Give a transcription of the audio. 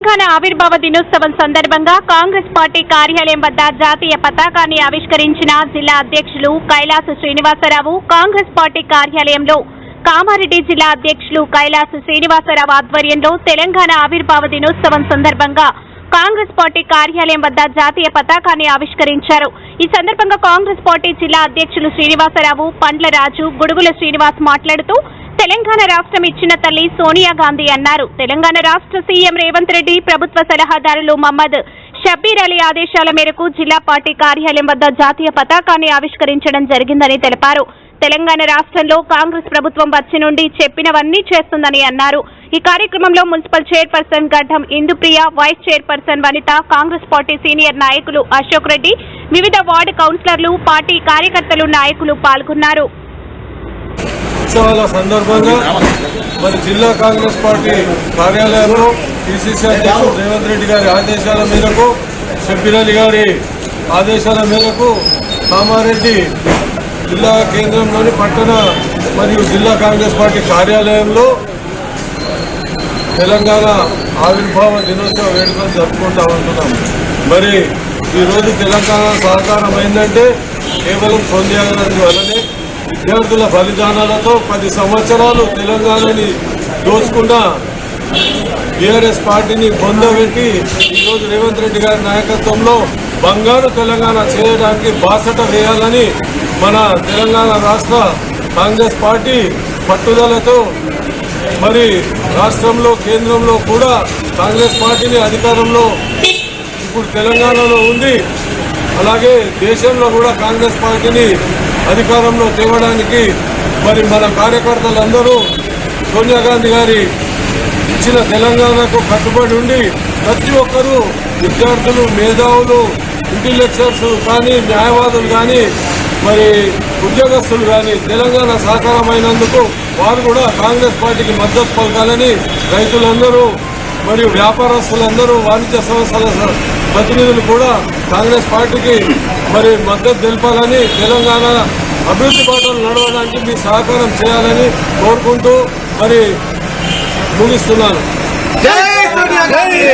తెలంగాణ ఆవిర్భావ దినోత్సవం సందర్భంగా కాంగ్రెస్ పార్టీ కార్యాలయం వద్ద జాతీయ పతాకాన్ని ఆవిష్కరించిన జిల్లా అధ్యక్షులు కైలాస శ్రీనివాసరావు కాంగ్రెస్ పార్టీ కార్యాలయంలో కామారెడ్డి జిల్లా అధ్యక్షులు కైలాస శ్రీనివాసరావు ఆధ్వర్యంలో తెలంగాణ ఆవిర్భావ దినోత్సవం సందర్భంగా కాంగ్రెస్ పార్టీ కార్యాలయం వద్ద జాతీయ పతాకాన్ని ఆవిష్కరించారు. ఈ సందర్భంగా కాంగ్రెస్ పార్టీ జిల్లా అధ్యక్షులు శ్రీనివాసరావు పండ్ల రాజు గుడుగుల శ్రీనివాస్ మాట్లాడుతూ తెలంగాణ రాష్ట్రం ఇచ్చిన తల్లి సోనియా గాంధీ అన్నారు. తెలంగాణ రాష్ట్ర సీఎం రేవంత్ రెడ్డి ప్రభుత్వ సలహాదారులు మహమ్మద్ షబ్బీర్ అలీ ఆదేశాల మేరకు జిల్లా పార్టీ కార్యాలయం వద్ద జాతీయ పతాకాన్ని ఆవిష్కరించడం జరిగిందని తెలిపారు. తెలంగాణ రాష్ట్రంలో కాంగ్రెస్ ప్రభుత్వం వచ్చి నుండి చెప్పినవన్నీ చేస్తుందని అన్నారు. ఈ కార్యక్రమంలో municipal chairperson Gaddam Indupriya vice chairperson Vanitha Congress party senior నాయకులు అశోక్ రెడ్డి వివిధ వార్డు కౌన్సిలర్లు పార్టీ కార్యకర్తలు నాయకులు పాల్గొన్నారు. ఉత్సవాల సందర్భంగా మరి జిల్లా కాంగ్రెస్ పార్టీ కార్యాలయంలో పిసిసి అధ్యక్షుడు రేవంత్ రెడ్డి గారి ఆదేశాల మేరకు షబ్బీర్ అలీ గారి ఆదేశాల మేరకు కామారెడ్డి జిల్లా కేంద్రంలోని పట్టణ మరియు జిల్లా కాంగ్రెస్ పార్టీ కార్యాలయంలో తెలంగాణ ఆవిర్భావ దినోత్సవ వేడుకలు జరుపుకుంటా ఉంటున్నాం. మరి ఈరోజు తెలంగాణ సహకారం అయిందంటే కేవలం సోనియా గాంధీ వల్లనే విద్యార్థుల బలిదానాలతో పది సంవత్సరాలు తెలంగాణని దోచుకున్న బీఆర్ఎస్ పార్టీని పొందబెట్టి ఈరోజు రేవంత్ రెడ్డి గారి నాయకత్వంలో బంగారు తెలంగాణ చేయడానికి బాసట వేయాలని మన తెలంగాణ రాష్ట్ర కాంగ్రెస్ పార్టీ పట్టుదలతో మరి రాష్ట్రంలో కేంద్రంలో కూడా కాంగ్రెస్ పార్టీని అధికారంలో ఇప్పుడు తెలంగాణలో ఉంది. అలాగే దేశంలో కూడా కాంగ్రెస్ పార్టీని అధికారంలో తేవడానికి మరి మన కార్యకర్తలందరూ సోనియా గాంధీ గారి ఇచ్చిన తెలంగాణకు కట్టుబడి ఉండి ప్రతి ఒక్కరూ విద్యార్థులు మేధావులు ఇంటెలెక్చర్స్ కానీ న్యాయవాదులు కానీ మరి ఉద్యోగస్తులు కానీ తెలంగాణ సాకారమైనందుకు వారు కూడా కాంగ్రెస్ పార్టీకి మద్దతు పలకాలని రైతులందరూ మరియు వ్యాపారస్తులందరూ వాణిజ్య సంస్థల ప్రతినిధులు కూడా కాంగ్రెస్ పార్టీకి మరి మద్దతు తెలపాలని తెలంగాణ అభివృద్ధి బాటలు నడవడానికి మీ సహకారం చేయాలని కోరుకుంటూ మరి ముగిస్తున్నాను. జై సోనియా గాంధీ!